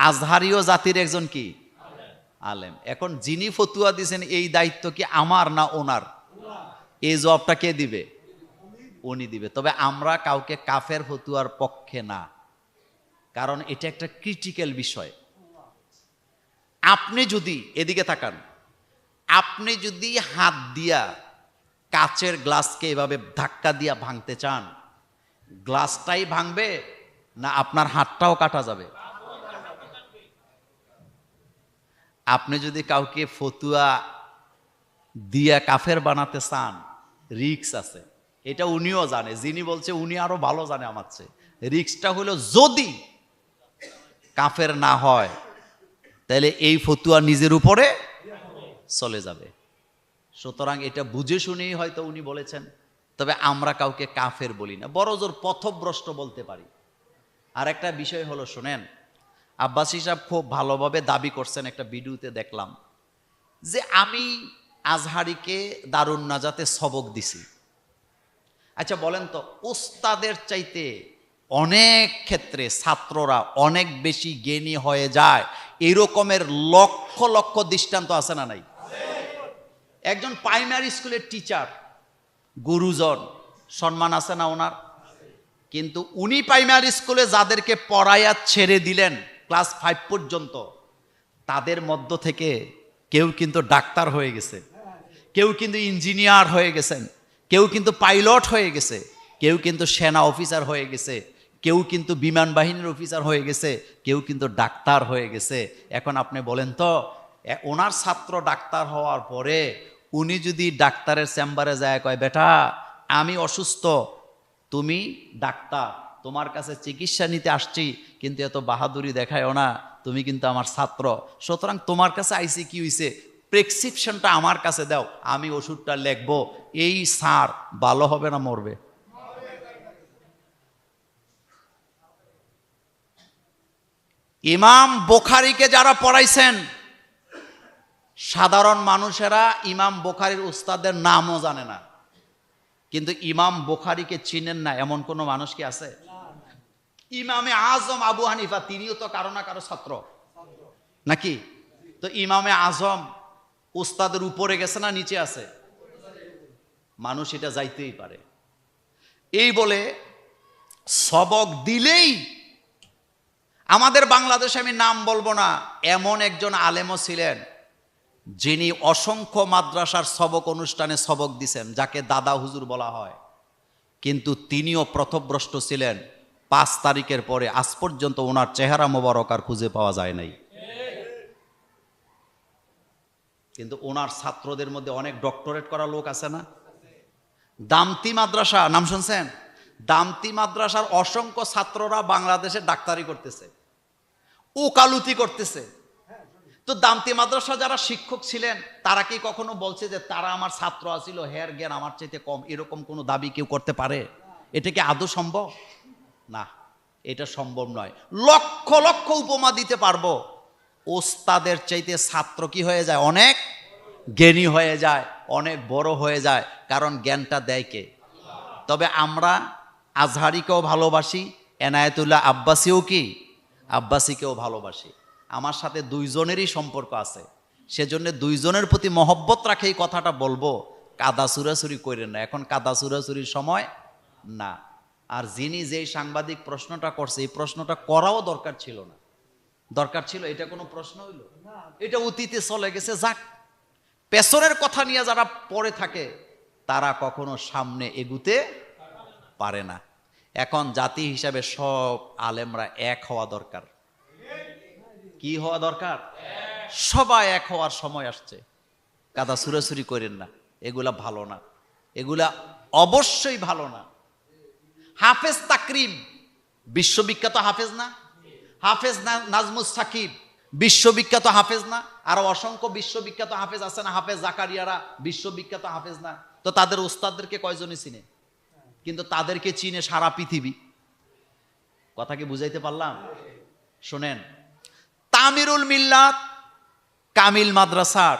আজহারিও জাতির একজন কি? আলেম। এখন যিনি ফতুয়া দিছেন, এই দায়িত্ব কি আমার না ওনার? এই জবাবটা কে দিবে? উনি দিবে। তবে আমরা কাউকে কাফের ফতুয়ার পক্ষে না। কারণ এটা একটা ক্রিটিক্যাল বিষয়। আপনি যদি, এদিকে তাকান, আপনি যদি হাত দিয়া কাচের গ্লাসকে এভাবে ধাক্কা দিয়া ভাঙতে চান, গ্লাসটাই ভাঙবে না আপনার হাতটাও কাটা যাবে? আপনি যদি কাউকে ফতুয়া দিয়া কাফের বানাতে চান, রিক্স আছে। এটা উনিও জানে। যিনি বলছে, উনি আরও ভালো জানে আমার চেয়ে। রিক্সটা হলো যদি কাফের না হয়, তাহলে এই ফতুয়া নিজের উপরে চলে যাবে। সুতরাং এটা বুঝে শুনেই হয়তো উনি বলেছেন, তবে আমরা কাউকে কাফের বলি না। বড় জোর পথভ্রষ্ট বলতে পারি। আর একটা বিষয় হলো, শোনেন আব্বাসী সাহেব খুব ভালোভাবে দাবি করছেন একটা ভিডিওতে দেখলাম যে আমি আজহারিকে দারুণ নাজাতে সবক দিছি। আচ্ছা বলেন তো, ওস্তাদের চাইতে অনেক ক্ষেত্রে ছাত্ররা অনেক বেশি জ্ঞানী হয়ে যায়, এরকমের লক্ষ লক্ষ দৃষ্টান্ত আছে না নাই? একজন প্রাইমারি স্কুলের টিচার গুরুজন, সম্মান আছে না ওনার? কিন্তু উনি প্রাইমারি স্কুলে যাদেরকে পড়াইয়া ছেড়ে দিলেন ক্লাস ফাইভ পর্যন্ত তাদের মধ্য থেকে কেউ কিন্তু ডাক্তার হয়ে গেছে। কেউ কিন্তু ইঞ্জিনিয়ার হয়ে গেছেন। কেউ কিন্তু পাইলট হয়ে গেছে। কেউ কিন্তু সেনা অফিসার হয়ে গেছে। কেউ কিন্তু বিমান বাহিনীর অফিসার হয়ে গেছে। কেউ কিন্তু ডাক্তার হয়ে গেছে। এখন আপনি বলেন তো ওনার ছাত্র ডাক্তার হওয়ার পরে উনি যদি ডাক্তারের চেম্বারে যায়, কয়, বেটা, আমি অসুস্থ। তুমি ডাক্তার। তোমার কাছে চিকিৎসা নিতে আসছি। কিন্তু এত বাহাদুরি দেখায়ও না, তুমি কিন্তু আমার ছাত্র। সুতরাং তোমার কাছে আইসি কি হইছে, প্রেসক্রিপশনটা আমার কাছে দাও, আমি ওষুধটা লিখব। এই সার ভালো হবে না মরবে? ইমাম বোখারিকে যারা পড়াইছেন, সাধারণ মানুষেরা ইমাম বোখারির উস্তাদের নামও জানে না। কিন্তু ইমাম বোখারিকে চিনেন না, এমন কোনো মানুষ কি আছে? ইমামে আজম আবু হানিফা, তিনিও তো কারও না কারও ছাত্র। নাকি? তো ইমামে আজম উস্তাদের উপরে গেছে না নিচে আছে? মানুষ এটা যাইতেই পারে। এই বলে সবক দিলেই আমাদের বাংলাদেশে আমি নাম বলব না, এমন একজন আলেমও ছিলেন যিনি অসংখ্য মাদ্রাসার সবক অনুষ্ঠানে সবক দিছেন, যাকে দাদা হুজুর বলা হয়। কিন্তু তিনিও প্রথভ্রষ্ট ছিলেন পাঁচ তারিখের পরে আজ পর্যন্ত ওনার চেহারা মোবারক আর খুঁজে পাওয়া যায় নাই। কিন্তু ওনার ছাত্রদের মধ্যে অনেক ডক্টরেট করা লোক আছে না? দামতি মাদ্রাসা, নাম শুনছেন? দামতি মাদ্রাসার অসংখ্য ছাত্ররা বাংলাদেশে ডাক্তারি করতেছে। ওকালুতি করতেছে। তো দামতি মাদ্রাসা যারা শিক্ষক ছিলেন, তারা কি কখনো বলছে যে তারা আমার ছাত্র আছিল, হেয়ার জ্ঞান আমার চাইতে কম? এরকম কোনো দাবি কেউ করতে পারে? এটা কি আদৌ সম্ভব? না, এটা সম্ভব নয়। লক্ষ লক্ষ উপমা দিতে পারব। ওস্তাদের চাইতে ছাত্র কি হয়ে যায়? অনেক জ্ঞানী হয়ে যায়, অনেক বড় হয়ে যায়, কারণ জ্ঞানটা দেয় কে? তবে আমরা আজহারিকেও ভালোবাসি, এনায়েতুল্লাহ আব্বাসিও কি? আব্বাসিকেও ভালোবাসি। আমার সাথে দুইজনেরই সম্পর্ক আছে। সেজন্য দুইজনের প্রতি মহব্বত রাখে এই কথাটা বলব। কাদা সুরাসুরি করেন না। এখন কাদা সুরাসুরির সময় না। আর যিনি যেই সাংবাদিক প্রশ্নটা করছে, এই প্রশ্নটা করাও দরকার ছিল না। দরকার ছিল, এটা কোনো প্রশ্ন হইল? এটা অতীতে চলে গেছে, যাক। পেছনের কথা নিয়ে যারা পড়ে থাকে, তারা কখনো সামনে এগুতে পারে না। এখন জাতি হিসাবে সব আলেমরা এক হওয়া দরকার। কি হওয়া দরকার? সবাই এক হওয়ার সময় আসছে। কাদা সুরাসুরি করেন না। এগুলা ভালো না। এগুলা অবশ্যই ভালো না। হাফেজ তাকরিম, বিশ্ববিখ্যাত হাফেজ না? হাফেজ নাজমুস সাকিব, বিশ্ববিখ্যাত হাফেজ না? আর অসংখ্য বিশ্ববিখ্যাত হাফেজ আছে না? হাফেজ জাকারিয়ারা বিশ্ববিখ্যাত হাফেজ না? তো তাদের ওস্তাদদেরকে কয়জনই চিনে? কিন্তু তাদেরকে চিনে সারা পৃথিবী। কথা কি বুঝাইতে পারলাম? শোনেন, তামিরুল মিল্লাত কামিল মাদ্রাসার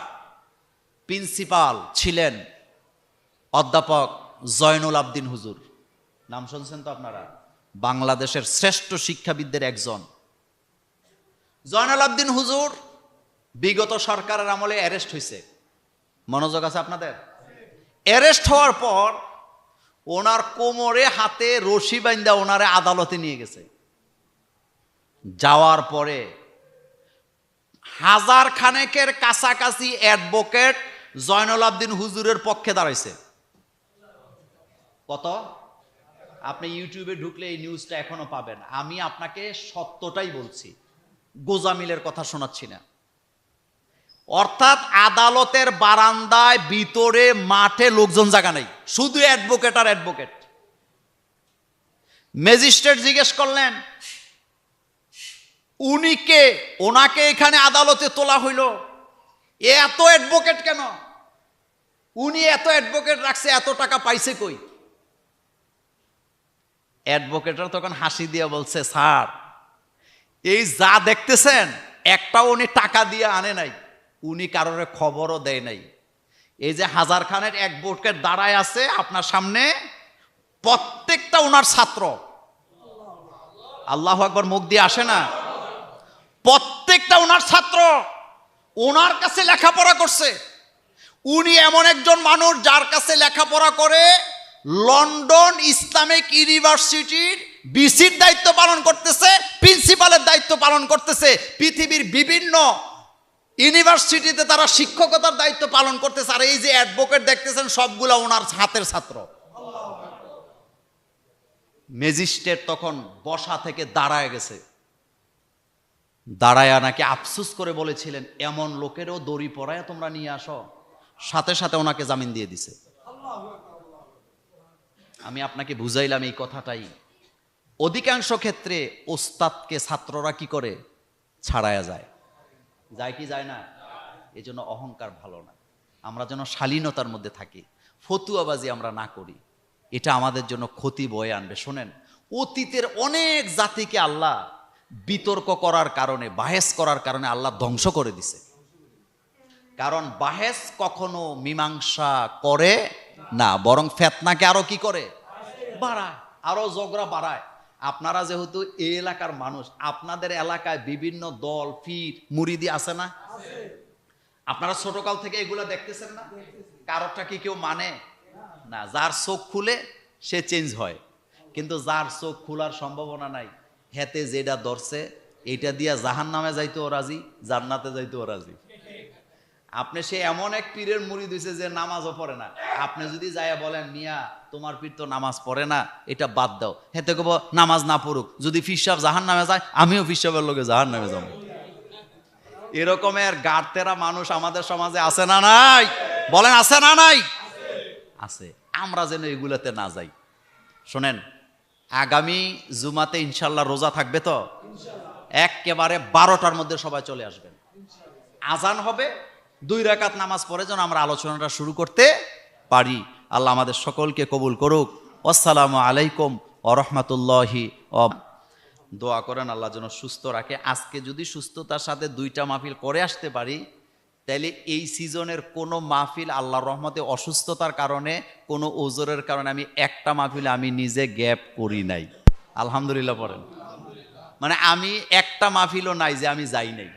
প্রিন্সিপাল ছিলেন অধ্যাপক জয়নুল আবদিন হুজুর। নাম শুনছেন তো আপনারা? বাংলাদেশের শ্রেষ্ঠ শিক্ষাবিদদের একজন। জয়নাল আবদিন হুজুর বিগত সরকারের আমলে অ্যারেস্ট হয়েছে মনোযোগ আছে আপনাদের? অ্যারেস্ট হওয়ার পর ওনার কোমরে হাতে রশি বাইন্দা ওনারে আদালতে নিয়ে গেছে। যাওয়ার পরে হাজার খানেকের কাছাকাছি অ্যাডভোকেট জয়নুল আবদিন হুজুরের পক্ষে দাঁড়াইছে। কত? আপনি ইউটিউবে ঢুকলে এই নিউজটা এখনও পাবেন। আমি আপনাকে সত্যটাই বলছি, গোজামিলের কথা শোনাচ্ছি না। অর্থাৎ আদালতের বারান্দায়, ভিতরে, মাঠে লোকজন জায়গা নেই। শুধু অ্যাডভোকেট আর অ্যাডভোকেট ম্যাজিস্ট্রেট জিজ্ঞেস করলেন, উনি কে? ওনাকে এখানে আদালতে তোলা হইল? এত অ্যাডভোকেট কেন? উনি এত অ্যাডভোকেট রাখছে, এত টাকা পাইছে কই? অ্যাডভোকেটরা তখন হাসি দিয়ে বলছে, স্যার, এই যা দেখতেছেন, একটাও উনি টাকা দিয়ে আনে নাই। উনি কারোর খবরও দেয় নাই। এই যে হাজার খানের এক বোর্ডকে দাঁড়ায় আছে আপনার সামনে, প্রত্যেকটা ওনার ছাত্র। আল্লাহ একবার মুখ দিয়ে আসে না? প্রত্যেকটা ওনার ছাত্র ওনার কাছে লেখাপড়া করছে। উনি এমন একজন মানুষ যার কাছে লেখাপড়া করে লন্ডন ইসলামিক ইউনিভার্সিটির বিসির দায়িত্ব পালন করতেছে, প্রিন্সিপালের দায়িত্ব পালন করতেছে। পৃথিবীর বিভিন্ন ইউনিভার্সিটিতে তারা শিক্ষকতার দায়িত্ব পালন করতেছে। আর এই যে অ্যাডভোকেট দেখতেছেন, সবগুলা ওনার হাতের ছাত্র। ম্যাজিস্ট্রেট তখন বসা থেকে দাঁড়ায় গেছে। দাঁড়ায়া নাকি আফসুস করে বলেছিলেন, এমন লোকেরও দড়ি পড়ায় তোমরা নিয়ে আসো। সাথে সাথে ওনাকে জামিন দিয়ে দিছে। আমি আপনাকে বুঝাইলাম এই কথাটাই। অধিকাংশ ক্ষেত্রে ওস্তাদকে ছাত্ররা কি করে? ছাড়ায়া যায়। যায় কি যায় না? এই জন্য অহংকার ভালো না। আমরা যেন শালীনতার মধ্যে থাকি। ফতুয়াবাজি আমরা না করি। এটা আমাদের জন্য ক্ষতি বয়ে আনবে। শোনেন, অতীতের অনেক জাতিকে আল্লাহ বিতর্ক করার কারণে, বাহেস করার কারণে আল্লাহ ধ্বংস করে দিছে। কারণ বাহেস কখনো মীমাংসা করে না, বরং ফেতনাকে আরও কি করে? বাড়ায়, আরও ঝগড়া বাড়ায়। আপনারা যেহেতু এই এলাকার মানুষ, আপনাদের এলাকায় বিভিন্ন দল ফির মুরিদি আছে না? আপনারা ছোটকাল থেকে এগুলা দেখতেছেন না? কারোরটা কি কেউ মানে? না, যার চোখ খুলে সে চেঞ্জ হয়। কিন্তু যার চোখ খোলার সম্ভাবনা নাই, হেতে যেটা ধরছে এটা দিয়া জাহান নামে যাইতেও রাজি, জান্নাতে যাইতেও রাজি। আপনি সে এমন এক পীরের মুড়ি দিছে যে নামাজও পড়ে না। আপনি যদি যাইয়া বলেন, মিয়া, তোমার পীর তো নামাজ পড়ে না, এটা বাদ দাও। হেতে কব নামাজ না পড়ুক। যদি ফিসাব জাহান নামে যায়, আমিও ফিসাবের লোকে জাহান নামে যাব এরকমের গাড়তেরা মানুষ আমাদের সমাজে আছে না নাই? বলেন, আছে না নাই? আছে। আমরা যেন এগুলোতে না যাই। শোনেন, আগামী জুমাতে ইনশাল্লাহ রোজা থাকবে তো? একেবারে বারোটার মধ্যে সবাই চলে আসবেন। আজান হবে দুই রাকাত নামাজ পড়ে যেন আমরা আলোচনাটা শুরু করতে পারি। আল্লাহ আমাদের সকলকে কবুল করুক। আসসালামু আলাইকুম ও রহমতুল্লাহি ও দোয়া করেন, আল্লাহ যেন সুস্থ রাখে। আজকে যদি সুস্থতার সাথে দুইটা মাহফিল করে আসতে পারি তাইলে এই সিজনের কোনো মাহফিল আল্লাহর রহমতে অসুস্থতার কারণে, কোনো ওজোরের কারণে আমি একটা মাহফিলে আমি নিজে গ্যাপ করি নাই। আলহামদুলিল্লাহ পড়েন। মানে আমি একটা মাহফিলও নাই যে আমি যাই নাই।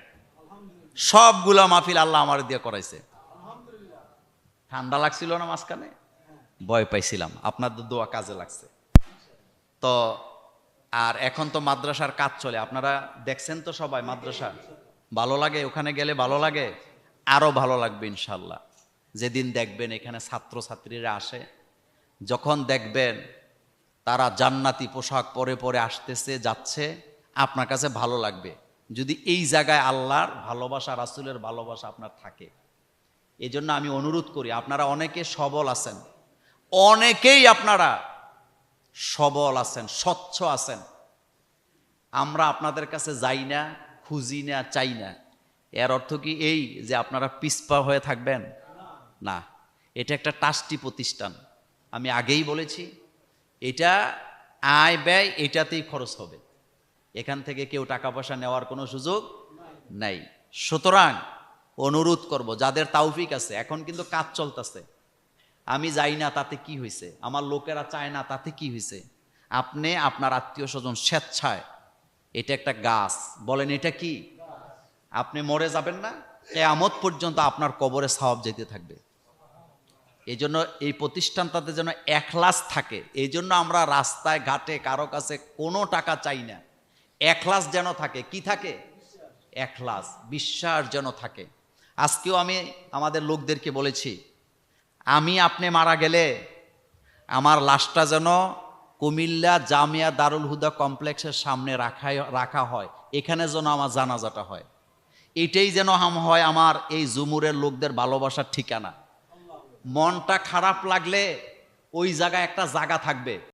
সবগুলা মাহফিল আল্লাহ আমার দিয়ে করাইছে। ঠান্ডা লাগছিল না মাঝখানে? ভয় পাইছিলাম। আপনাদের দোয়া কাজে লাগছে। তো, আর এখন তো মাদ্রাসার কাজ চলে। আপনারা দেখছেন তো সবাই মাদ্রাসা। ভালো লাগে? ওখানে গেলে ভালো লাগে? আরও ভালো লাগবে ইনশাল্লাহ। যেদিন দেখবেন এখানে ছাত্র ছাত্রীরা আসে, যখন দেখবেন তারা জান্নাতি পোশাক পরে পরে আসতেছে, যাচ্ছে, আপনার কাছে ভালো লাগবে। যদি এই জায়গায় আল্লাহর ভালোবাসা, রাসুলের ভালোবাসা আপনার থাকে এই জন্য আমি অনুরোধ করি, আপনারা অনেকে সবল আছেন, অনেকেই আপনারা সবল আছেন, স্বচ্ছ আছেন। আমরা আপনাদের কাছে যাই না, খুঁজি না, চাই না। এর অর্থ কি এই যে আপনারা পিসপা হয়ে থাকবেন? না। এটা একটা টাস্টি প্রতিষ্ঠান। আমি আগেই বলেছি, এটা আয় ব্যয় এটাতেই খরচ হবে। এখান থেকে কেউ টাকা পয়সা নেওয়ার কোনো সুযোগ নাই। সুতরাং অনুরোধ করব, যাদের তাওফিক আছে, এখন কিন্তু কাজ চলতেছে। আমি যাই না, তাতে কি হয়েছে আমার লোকেরা চায় না, তাতে কি হয়েছে আপনি, আপনার আত্মীয় স্বজন স্বেচ্ছায়, এটা একটা গাছ। বলেন, এটা কি? আপনি মরে যাবেন না, কেয়ামত পর্যন্ত আপনার কবরে সওয়াব যেতে থাকবে। এই জন্য এই প্রতিষ্ঠান প্রতিষ্ঠানটাতে যেন একলাস থাকে এই জন্য আমরা রাস্তায়, ঘাটে, কারও কাছে কোনো টাকা চাই না। একলাস যেন থাকে, কি থাকে? একলাস বিশ্বাস যেন থাকে। আজকেও আমি আমাদের লোকদেরকে বলেছি, আমি আপনি মারা গেলে আমার লাশটা যেন কুমিল্লা জামিয়া দারুল হুদা কমপ্লেক্সের সামনে রাখাই রাখা হয়। এখানে যেন আমার জানাজাটা হয়। এটাই যেন হাম হয় আমার এই জুমুরের লোকদের ভালোবাসার ঠিকানা। মনটা খারাপ লাগলে ওই জায়গায় একটা জায়গা থাকবে।